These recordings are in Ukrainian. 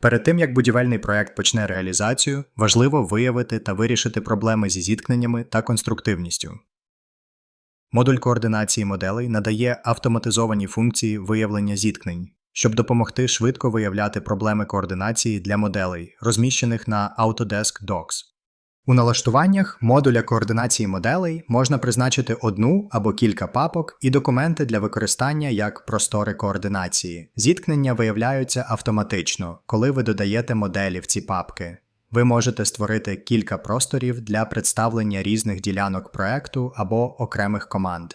Перед тим як будівельний проект почне реалізацію, важливо виявити та вирішити проблеми зі зіткненнями та конструктивністю. Модуль координації моделей надає автоматизовані функції виявлення зіткнень, щоб допомогти швидко виявляти проблеми координації для моделей, розміщених на Autodesk Docs. У налаштуваннях модуля координації моделей можна призначити одну або кілька папок і документи для використання як простори координації. Зіткнення виявляються автоматично, коли ви додаєте моделі в ці папки. Ви можете створити кілька просторів для представлення різних ділянок проекту або окремих команд.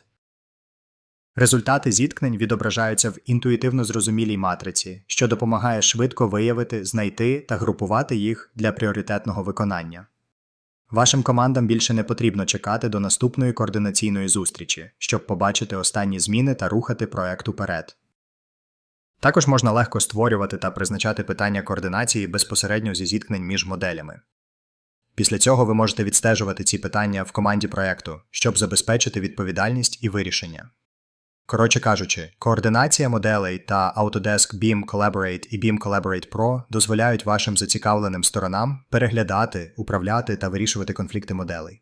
Результати зіткнень відображаються в інтуїтивно зрозумілій матриці, що допомагає швидко виявити, знайти та групувати їх для пріоритетного виконання. Вашим командам більше не потрібно чекати до наступної координаційної зустрічі, щоб побачити останні зміни та рухати проект уперед. Також можна легко створювати та призначати питання координації безпосередньо зі зіткнень між моделями. Після цього ви можете відстежувати ці питання в команді проекту, щоб забезпечити відповідальність і вирішення. Коротше кажучи, координація моделей та Autodesk BIM Collaborate і BIM Collaborate Pro дозволяють вашим зацікавленим сторонам переглядати, управляти та вирішувати конфлікти моделей.